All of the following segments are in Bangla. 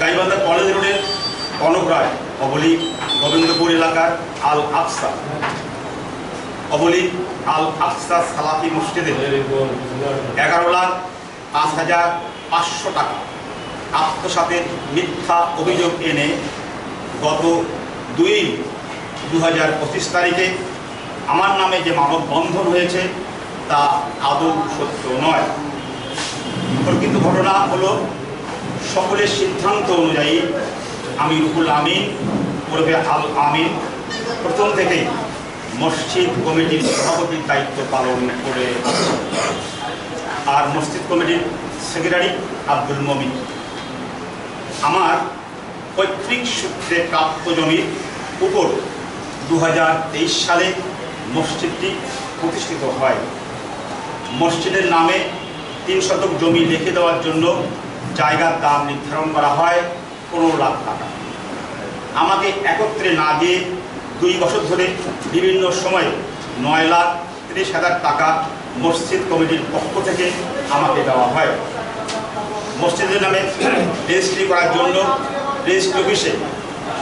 গাইবান্ধা কলেজ রোডের কনক রায় অবলি গোবিন্দপুর এলাকার আল আকসা। অবলি আল আকসা সালাফি মসজিদে এগারো লাখ পাঁচ হাজার পাঁচশো টাকা আত্মসাতের মিথ্যা অভিযোগ এনে গত দুই দু হাজার পঁচিশ তারিখে আমার নামে যে মানববন্ধন হয়েছে, তা আদৌ সত্য নয়। প্রকৃত ঘটনা হলো সকলের সিদ্ধান্ত অনুযায়ী আমি রুহুল আমিন ওরফে আল আমিন, প্রথম থেকেই মসজিদ কমিটির সভাপতির দায়িত্ব পালন করে আর মসজিদ কমিটির সেক্রেটারি আব্দুল মমিন। আমার পৈতৃক সূত্রে প্রাপ্ত জমির উপর দু হাজার তেইশ সালে মসজিদটি প্রতিষ্ঠিত হয়। মসজিদের নামে তিন শতক জমি লিখে দেওয়ার জন্য জায়গার দাম নির্ধারণ করা হয় পনেরো লাখ টাকা। আমাকে একত্রে না দিয়ে দুই বছর ধরে বিভিন্ন সময়ে নয় লাখ তিরিশ হাজার টাকা মসজিদ কমিটির পক্ষ থেকে আমাকে দেওয়া হয়। মসজিদের নামে রেজিস্ট্রি করার জন্য রেজিস্ট্রি অফিসে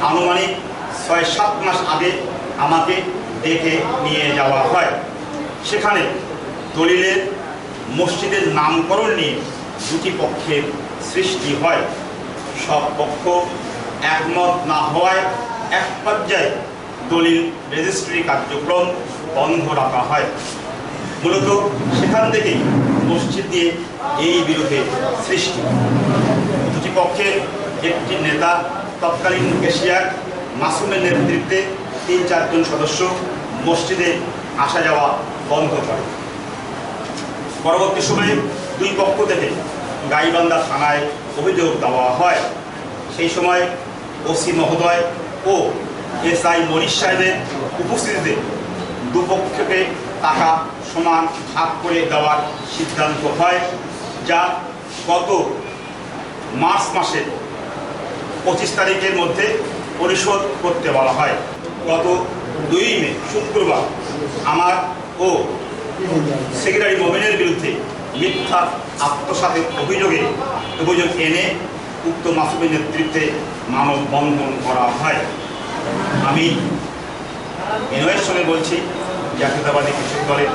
আনুমানিক ছয় সাত মাস আগে আমাকে ডেকে নিয়ে যাওয়া হয়। সেখানে দলিলের মসজিদের নামকরণ নিয়ে দুটি পক্ষের সৃষ্টি হয়। সব পক্ষ একমত না হওয়ায় এক পর্যায়ে দলিল রেজিস্ট্রি কার্যক্রম বন্ধ রাখা হয়। মূলত সেখান থেকেই মসজিদ দিয়ে এই বিরোধের সৃষ্টি। দুটি পক্ষের একটি নেতা তৎকালীন কেশিয়ার মাসুমের নেতৃত্বে তিন চারজন সদস্য মসজিদে আসা যাওয়া বন্ধ করে। পরবর্তী সময়ে দুই পক্ষ থেকে গাইবান্ধা থানায় অভিযোগ দেওয়া হয়। সেই সময় ওসি মহোদয় ও এসআই মনীষ সাহেবের উপস্থিতিতে দুপক্ষকে টাকা সমান ভাগ করে দেওয়ার সিদ্ধান্ত হয়, যা গত মার্চ মাসের পঁচিশ তারিখের মধ্যে পরিশোধ করতে বলা হয়। গত দুই মে, শুক্রবার আমার ও সেক্রেটারি মোবিনের বিরুদ্ধে মিথ্যা আত্মসাতের অভিযোগে অভিযোগ এনে উক্ত মাসুমের নেতৃত্বে মানববন্ধন করা হয়। আমি বিনয়ের সঙ্গে বলছি, জাতীয়তাবাদী কৃষক দলের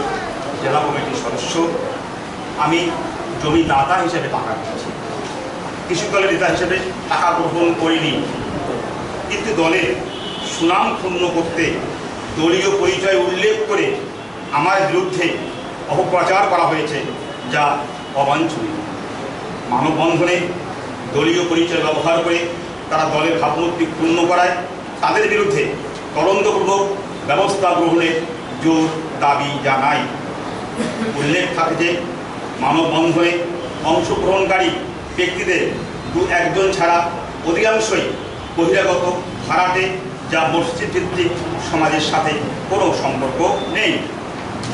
জেলা কমিটির সদস্য, আমি জমি দাতা হিসেবে টাকা দিচ্ছি। কৃষক দলের নেতা হিসেবে টাকা গ্রহণ করিনি। কিন্তু দলের সুনাম ক্ষুণ্ণ করতে দলীয় পরিচয় উল্লেখ করে আমার বিরুদ্ধে অপপ্রচার করা হয়েছে। যা অবাঞ্ছনীয়। মানববন্ধনে দলীয় পরিচয় ব্যবহার করে তারা দলের ভাবমূর্তি পূর্ণ করায়, তাদের বিরুদ্ধে তদন্তপূর্বক ব্যবস্থা গ্রহণের জোর দাবি জানাই উল্লেখ থাকে যে, মানববন্ধনে অংশগ্রহণকারী ব্যক্তিদের দু একজন ছাড়া অধিকাংশই বহিরাগত ভাড়াটে, যা মসজিদ ভিত্তিক সমাজের সাথে কোনো সম্পর্ক নেই।